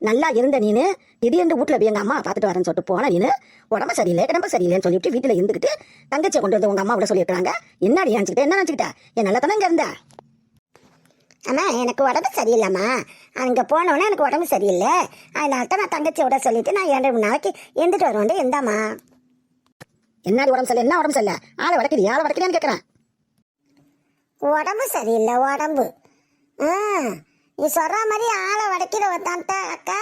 நல்லா இருந்த நீனு திடீர்னு வீட்டுல போய் எங்க அம்மா பார்த்துட்டு வரேன்னு சொல்லிட்டு போன நீனு உடம்பு சரியில்லை உடம்பு சரியில்லைன்னு சொல்லிட்டு வீட்டுல இருந்துக்கிட்டு தங்கச்சியை கொண்டு வந்து உங்க அம்மா கூட சொல்லியிருக்காங்க என்னடி நினைச்சுக்கிட்ட? என்ன நினைச்சுக்கிட்ட? என் நல்லா தானே இங்கே இருந்த? அம்மா எனக்கு உடம்பு சரியில்லைம்மா. அங்கே போனோன்னே எனக்கு உடம்பு சரியில்லை. அதனால தான் நான் தங்கச்சி விட சொல்லிட்டு நான் இரண்டு மூணு நாளைக்கு இருந்துட்டு வருவோண்டு எந்தாம்மா என்னடி உடம்பு சரியில்லை? என்ன உடம்பு சரியில்லை? ஆளை வடக்குது ஆளை வடக்குதுன்னு கேட்குறேன் உடம்பு சரியில்லை உடம்பு. ஆ. நீ சொல்கிற மாதிரி ஆளை வடைக்கிற தான் அக்கா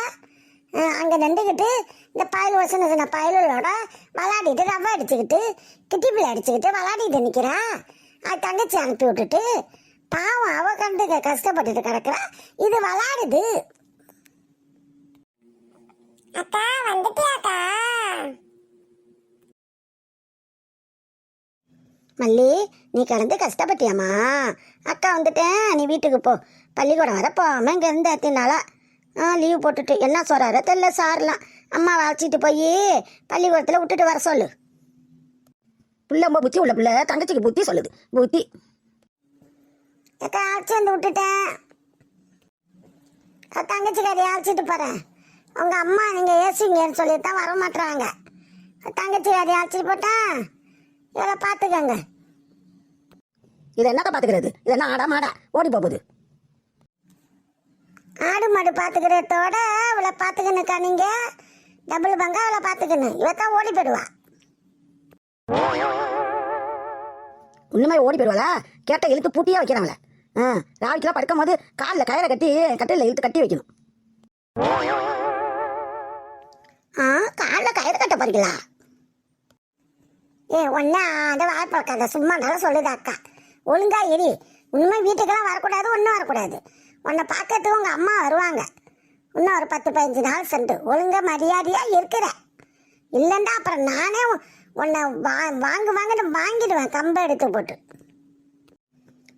அங்கே நின்றுக்கிட்டு இந்த பயல் வசன சின்ன பயலோட விளாடிட்டு ரவை அடிச்சுக்கிட்டு கிட்டிப்பில் அடிச்சுக்கிட்டு விளாடிட்டு நிற்கிறான் அது தங்கச்சி அனுப்பி விட்டுட்டு பாவம் அவ கண்டு கஷ்டப்பட்டுட்டு கிடக்குறா. இது விளாடுது. அக்கா வந்துட்டியாக்கா? மல்லி நீ கலந்து கஷ்டப்பட்டியாம்மா? அக்கா வந்துட்டேன் நீ வீட்டுக்கு போ. பள்ளிக்கூடம் வர போகாமல் இங்கே இருந்து எத்தினாலா ஆ லீவ் போட்டுட்டு. என்ன சொல்கிறாரோ தெரில சாரலாம். அம்மா அழைச்சிட்டு போய் பள்ளிக்கூடத்தில் விட்டுட்டு வர சொல்லு. பிள்ளை ரொம்ப புத்தி உள்ள பிள்ளை தங்கச்சிக்கு புத்தி சொல்லுது. புத்தி. அக்கா அழைச்சி வந்து விட்டுட்டேன். அக்கா, அதை அழைச்சிட்டு போகிறேன் உங்கள் அம்மா நீங்கள் ஏசிங்கன்னு சொல்லி தான் வர மாட்டுறாங்க தங்கச்சி அதை அழைச்சிட்டு போட்டேன் இவளை பார்த்துக்கங்க. இதை என்னக்கா பாத்துக்கிறது இது என்ன ஆடா மாடா? ஓடி போகுது. ஆடு மாடு பார்த்துக்கிறதோட அவளை பார்த்துக்கணுக்கா நீங்கள் டபுள் பங்கா அவளை பார்த்துக்கணும். இவ தான் ஓடி போயிடுவா. உண்மை ஓடி போயிடுவாளா? கேட்ட இழுத்து பூட்டியா வைக்கிறாங்களே ஆ ராவிக்கெல்லாம் படுக்கும் போது காலில் கயிறை கட்டி கட்டில இழுத்து கட்டி வைக்கணும். ஆ காலில் கயிறு கட்ட போறீங்களா? ஏ ஒன்னா அந்த வாய்ப்பழக்காத சும்மா நல்லா சொல்லுது அக்கா. ஒழுங்கா இரு. உண்மை வீட்டுக்கெல்லாம் வரக்கூடாது ஒன்றும் வரக்கூடாது. உன்னை பார்க்கறதுக்கு உங்கள் அம்மா வருவாங்க. இன்னும் ஒரு பத்து பதினஞ்சு நாள் சென்று ஒழுங்கா மரியாதையாக இருக்கிற. இல்லைண்டா அப்புறம் நானே உன்னை வா வாங்கு வாங்கிட்டு வாங்கிடுவேன். கம்பை எடுத்து போட்டு.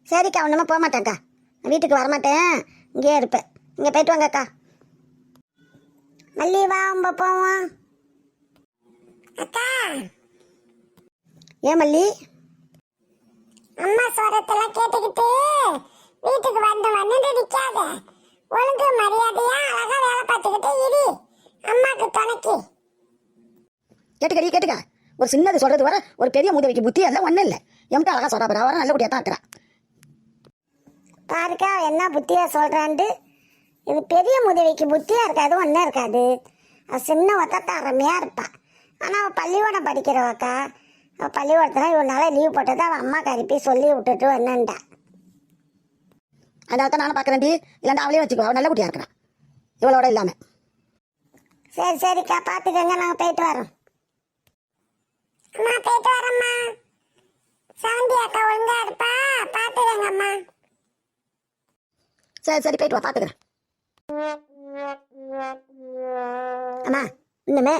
சரிக்கா ஒன்றுமே போக மாட்டேங்க்கா வீட்டுக்கு வரமாட்டேன். இங்கேயே இருப்பேன். இங்கே போயிட்டு வாங்கக்கா மல்லி வா உம்ப போவோம். அக்கா! ஏன் மல்லி? அம்மா சொல்றதெல்லாம் கேட்டுக்கிட்டு வீட்டுக்கு வந்து வந்து நிக்காத. ஒழுங்கு மரியாதையா அழகா வேலை பார்த்துக்கிட்டு இரு. அம்மாக்கு துணைக்கு. கேட்டுக்கடி கேட்டுக்க. ஒரு சின்னது சொல்றது வர ஒரு பெரிய உதவிக்கு புத்தி எல்லாம் ஒன்றும் இல்லை. எம்கிட்ட அழகா சொல்றா பாரு அவரை நல்ல குடியா தான் இருக்கிறா. பாருக்கா என்ன புத்தியா சொல்றான்ட்டு. இது பெரிய உதவிக்கு புத்தியா இருக்காது ஒன்றும் இருக்காது. சின்ன ஒத்தத்த அருமையா இருப்பா. ஆனா அவ பள்ளிக்கூடம் படிக்கிறவக்கா. பள்ளிக்கூடத்துல இவ்வளோ நாளாக லீவ் போட்டது அவள் அம்மா கருப்பி சொல்லி விட்டுட்டு வந்தேன்டா அதனால தான் நானும் பார்க்குறேன்டி இல்லைன்னா அவளையும் வச்சுக்கோ. அவள் நல்ல குட்டியா இருக்கிறா. இவளோட இல்லாமல் சரி சரிக்கா பார்த்துக்கங்க நாங்கள் போயிட்டு வரோம். அம்மா போயிட்டு வரோம்மா. சவந்தி அக்கா ஒழுங்கா இருப்பா? பார்த்துக்கங்க அம்மா. சரி சரி போயிட்டு வா பார்த்துக்கிறேன் அம்மா இன்னுமே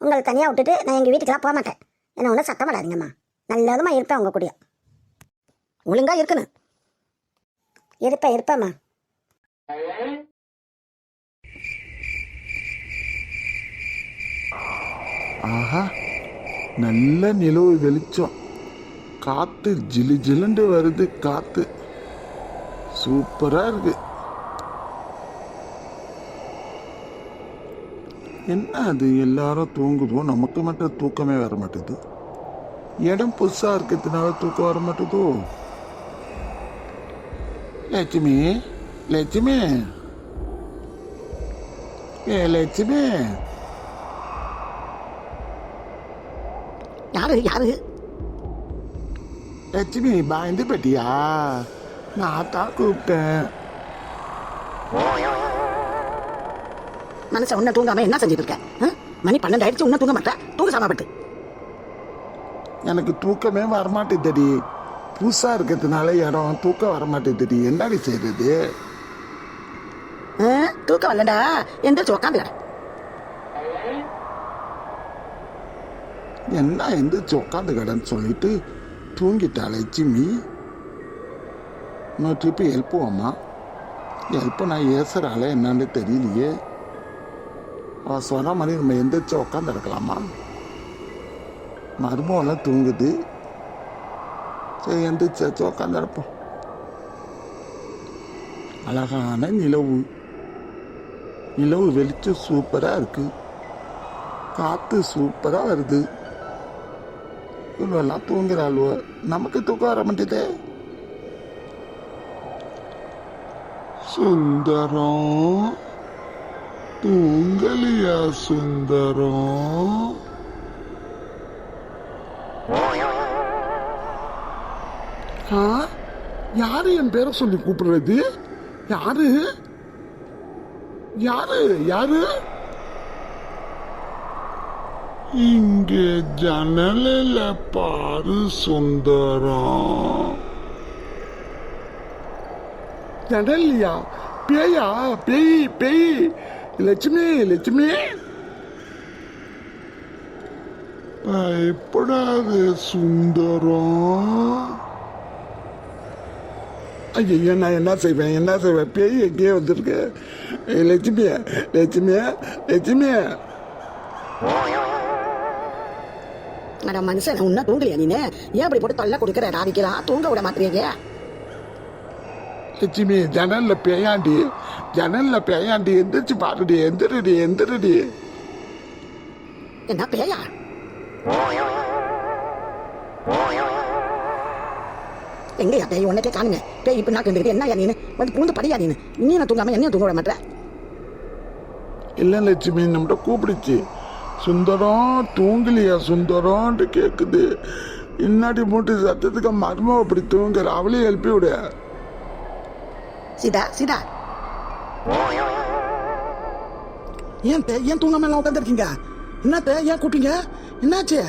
உங்களை தனியாக விட்டுட்டு நான் எங்கள் வீட்டுக்கெல்லாம் போக மாட்டேன். என்ன ஒன்றும் சத்தம் படாதீங்கம்மா நல்லதுமா இருப்பேன் உங்கள் கூடயும் ஒழுங்கா இருக்கணும். இருப்பேன் இருப்பேம்மா. ஆஹா நல்ல நிலவு வெளிச்சம். காத்து ஜிலு ஜிலுண்டு வருது காத்து. சூப்பரா இருக்கு. என்ன அது? எல்லாரும் தூங்குதோ நமக்கு மட்டும் தூக்கமே வர மாட்டேது இடம் புதுசா இருக்கிறதுனால தூக்கம் வர மாட்டேதோ? லட்சுமி லட்சுமி. ஏ லட்சுமி. யாரு யாரு? லட்சுமி பயந்து பெட்டியா நான் தான் கூப்பிட்டேன். மனுஷன் உன்ன தூங்காம என்ன செஞ்சுட்டு இருக்க? மணி பன்னெண்டு ஆயிடுச்சு இன்னும் தூங்க மாட்டேன். தூங்க சாமப்பட்டு எனக்கு தூக்கமே வரமாட்டேதடி புதுசா இருக்கிறதுனால இடம் தூக்கம் வரமாட்டேதடி என்னடி செய்யறது? தூக்கம் வரலடா. எந்திரிச்சு உக்காந்துக்கட என்ன எந்திரிச்சு உட்காந்து கடன்னு சொல்லிட்டு தூங்கிட்டா லட்சுமி இன்னொரு ட்ரிப்பு எழுப்புவோம்மா எழுப்ப நான் ஏசுறாளே என்னன்னு தெரியலையே. அவ சொன்ன மாதிரி நம்ம எந்திரிச்சு உட்காந்து இருக்கலாமா மருமகெல்லாம் தூங்குது. சரி எந்திரிச்சாச்சு உட்காந்து இருப்போம் அழகான நிலவு. நிலவு வெளிச்சம் சூப்பராக இருக்கு. காற்று சூப்பராக வருது. இவ்வளோலாம் தூங்குறாளுவ? நமக்கு தூக்கம் வர மாட்டேதே. சுந்தரம் தூங்கலியா சுந்தரம்? ஆ? யாரு என் பேரை சொல்லி கூப்பிடுறது? யாரு? யாரு? யாரு? இங்க ஜன்னலில் பாரு சுந்தரம் ஜன்னலியா பேயா? பேய் பேய். லட்சுமி லட்சுமி. பயப்படாத சுந்தரம் ஐயோ நான் என்ன செய்வேன் என்ன செய்வேன்? பேய் எங்கேயே வந்திருக்கு. ஏய், லட்சுமி லட்சுமி லட்சுமி அட மனுஷன் உன்ன தூங்கலையா நீனு? ஏன் அப்படி போட்டு தொல்லை கொடுக்குற? ராதிக்கலாம் தூங்க விட மாட்டேங்க லட்சுமி ஜன்னல்ல பேயாண்டி ஜன்னல்ல பேயாண்டி எந்திரிச்சு பாருடி எந்திரடி எந்திரடி. என்ன பேயா? எங்கயா பேய் உன்னே காணுங்க. பேய் இப்ப நான் கண்டுக்கிட்டு என்ன நீனு? வந்து பூந்து படியா நீனு? இன்னும் நான் தூங்காம என்னையும் தூங்க விட மாட்டேன் இல்லை லட்சுமி நம்மகிட்ட கூப்பிடுச்சு. சுந்தரம் தூங்கலையா? சுந்தரம்ன்ட்டு கேட்குது இன்னாடி மூட்டு சத்தத்துக்கு மர்மம் அப்படி தூங்குற? அவளையும் எழுப்பி விடு. சீதா சீதா. ஏன் தே ஏன் தூங்காம எல்லாம் உட்காந்துருக்கீங்க என்னத்த ஏன் கூப்பிட்டீங்க? என்னாச்சு?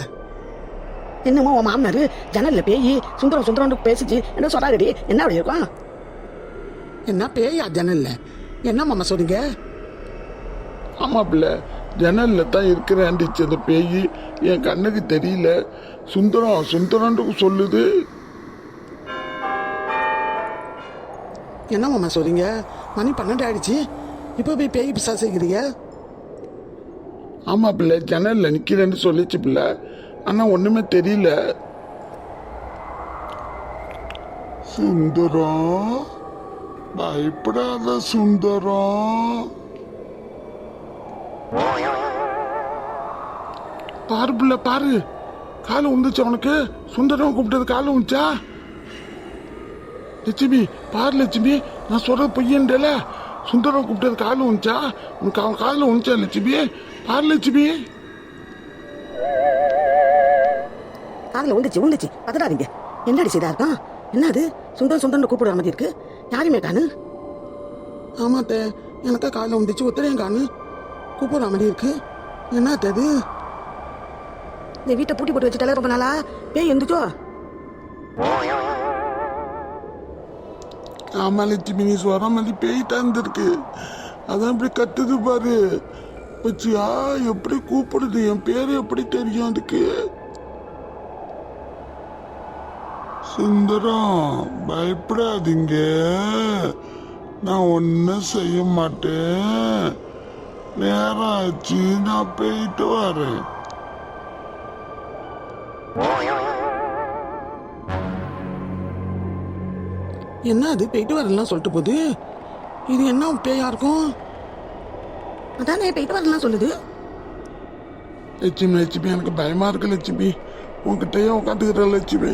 என்னமோ உன் மாமனாரு ஜன்னல்ல பேய் சுந்தரம் சுந்தரம் பேசிச்சு. என்ன சொல்லாதடி என்ன அப்படி இருக்கும்? என்ன பேயா ஜன்னல்ல? என்ன மாமா சொல்றீங்க? ஆமா பிள்ளை ஜன்னல்ல தான் இருக்கிறாண்டிச்சு அந்த பேய். என் கண்ணுக்கு தெரியல. சுந்தரம் சுந்தரம்னு சொல்லுது. என்ன மாமா சொல்றீங்க? மணி பன்னெண்டு ஆயிடுச்சு. இப்போ போய் பேய் பிசாசுக்கிறீங்க ஆமா பிள்ளை ஜன்னல்ல நிக்கிறேன்னு சொல்லிச்சு பிள்ளை ஆனால் ஒன்றுமே தெரியல. சுந்தரம் பயப்படாத சுந்தரம் பாரு பிள்ள பாரு. காலை உந்துச்சு அவனுக்கு. சுந்தரம் கூப்பிட்டது காலை உந்துச்சா? லட்சுமி பாரு லட்சுமி நான் சொல்றது பொய்யன்றல. சுந்தரம் கூப்பிட்டது காலில் உந்துச்சா? உனக்கு அவன் காலில் உந்துச்சா லட்சுமி? பாரு லட்சுமி. காதில் உண்டுச்சு உண்டுச்சு பதறாதீங்க. என்னடி செய்தா இருக்கான் என்ன அது சுந்தரம் கூப்பிடுற மாதிரி இருக்கு. யாருமே காணு? ஆமாத்த எனக்கா காலில் உண்டுச்சு ஒத்தரையும் காணு. கூப்பிடுற மாதிரி இருக்கு. என்ன அது? இந்த வீட்டை பூட்டி போட்டு வச்சுட்டாலே ரொம்ப நாளா? பேய் எந்துச்சோ ஆமா லட்சுமி நீ சொல்ற மாதிரி பேய்ட்டா இருந்திருக்கு. அதான் இப்படி கத்துது பாரு. வச்சியா எப்படி கூப்பிடுது? என் பேரு எப்படி தெரியும் அதுக்கு? சுந்தரம் பயப்படாதீங்க. நான் ஒன்றும் செய்ய மாட்டேன். நேரம் ஆச்சு நான் போயிட்டு வரேன். என்ன அது போயிட்டு வரலாம் சொல்லிட்டு போகுது? இது என்ன பேயா இருக்கும்? அதானே போயிட்டு வரலாம் சொல்லுது. லட்சுமி லட்சுமி எனக்கு பயமா இருக்கு லட்சுமி. உன்கிட்டயே உட்காந்துக்கிற லட்சுமி.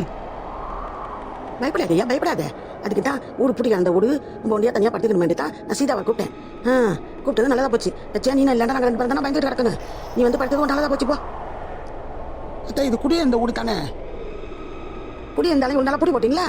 பயப்படாதயா பயப்படாத? அதுக்கு தான் ஊர் பிடிக்க அந்த ஊடு நம்ம ஒண்டியா தனியாக படுத்துக்கணும் தான் நான் சீதாவை கூப்பிட்டேன். ஆ கூப்பிட்டது நல்லதா போச்சு. லட்சியா நீ இல்லைன்னா நாங்கள் ரெண்டு பேரும் தானே பயந்துட்டு கிடக்கணும். நீ வந்து படுத்தது நல்லதா போச்சு போ. அத்தா இது குடியே இந்த ஊடு தானே குடி இருந்தாலும் உண்டால புடி போட்டீங்களா?